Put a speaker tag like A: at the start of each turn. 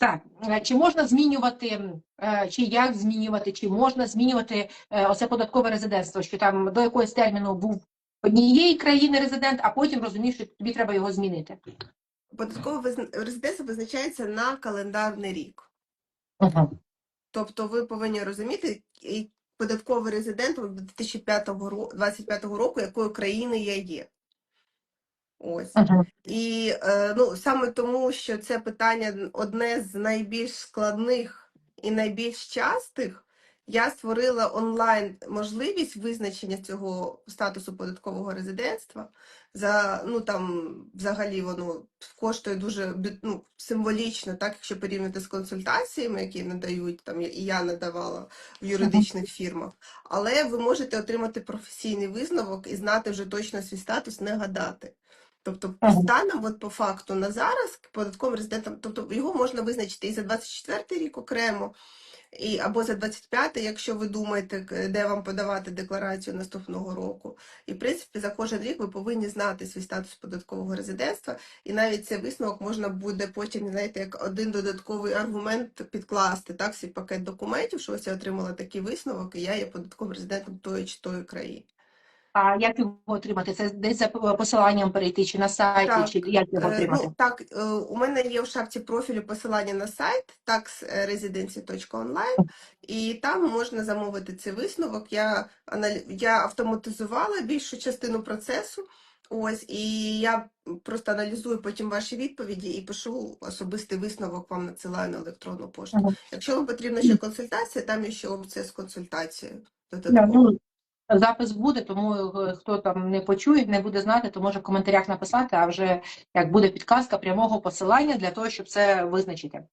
A: Так, е, чи можна змінювати, е, чи як змінювати, чи можна змінювати е, оце податкове резидентство, що там до якогось терміну був однієї країни резидент, а потім розумієш, що тобі треба його змінити.
B: Податкове резидентство визначається на календарний рік.
A: Угу.
B: Тобто ви повинні розуміти, податковий резидент до 2025 року, якої країни я є. Ось.
A: Угу.
B: І е, ну, саме тому, що це питання одне з найбільш складних і найбільш частих, я створила онлайн можливість визначення цього статусу податкового резидентства. За, ну, там, взагалі воно коштує дуже ну, символічно, так, якщо порівняти з консультаціями, які надають, там, і я надавала в юридичних фірмах. Але ви можете отримати професійний висновок і знати вже точно свій статус, не гадати. Тобто,
A: Ага.
B: станом, от по факту на зараз податковим резидентом, тобто його можна визначити і за 24 рік окремо, і або за 25, якщо ви думаєте, де вам подавати декларацію наступного року. І в принципі за кожен рік ви повинні знати свій статус податкового резидентства, і навіть цей висновок можна буде потім, знаєте, як один додатковий аргумент підкласти, так, свій пакет документів, що ось я отримала такий висновок, і я є податковим резидентом тої чи тої країни.
A: А як його отримати? Це десь за посиланням перейти, чи на сайті,
B: Так,
A: чи як його
B: Е,
A: отримати?
B: Ну, так, е, у мене є в шапці профілю посилання на сайт taxresidency.online, і там можна замовити цей висновок. Я, я автоматизувала більшу частину процесу. Ось, і я просто аналізую потім ваші відповіді і пишу особистий висновок, вам надсилаю на електронну пошту.
A: Ага.
B: Якщо вам потрібна ще консультація, там є ще опція з консультацією. Додатково.
A: Запис буде, тому е, хто там не почує, не буде знати, то може в коментарях написати, а вже як буде підказка прямого посилання для того, щоб це визначити.